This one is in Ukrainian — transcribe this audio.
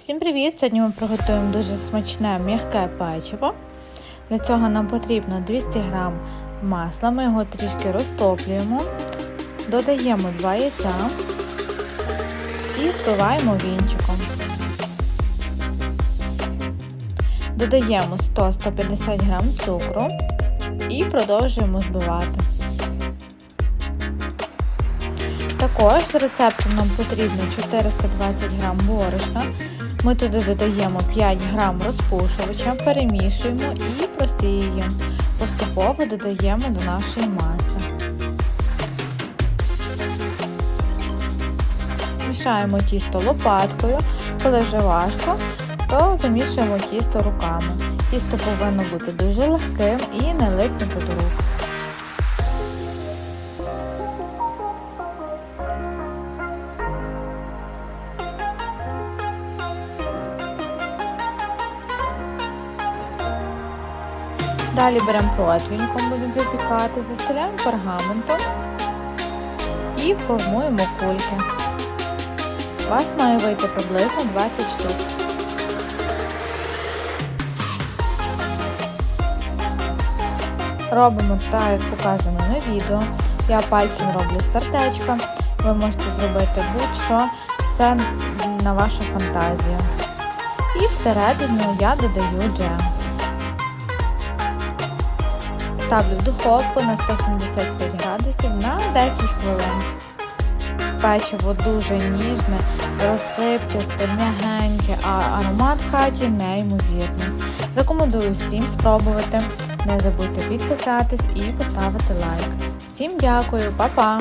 Всім привіт! Сьогодні ми приготуємо дуже смачне м'яке печиво. Для цього нам потрібно 200 г масла, ми його трішки розтоплюємо, додаємо 2 яйця і збиваємо вінчиком. Додаємо 100-150 г цукру і продовжуємо збивати. Також з рецептом нам потрібно 420 г борошна. Ми туди додаємо 5 г розпушувача, перемішуємо і просіюємо. Поступово додаємо до нашої маси. Мішаємо тісто лопаткою. Коли вже важко, то замішуємо тісто руками. Тісто повинно бути дуже легким і не липнути до рук. Далі беремо противіньком, будемо випікати, застеляємо пергаментом і формуємо кульки. У вас має вийти приблизно 20 штук. Робимо так, як показано на відео. Я пальцем роблю сердечко. Ви можете зробити будь-що, все на вашу фантазію. І всередину я додаю джем. Ставлю в духовку на 175 градусів на 10 хвилин. Печиво дуже ніжне, розсипчасте, м'ягеньке, а аромат в хаті неймовірний. Рекомендую всім спробувати. Не забудьте підписатись і поставити лайк. Всім дякую, па-па!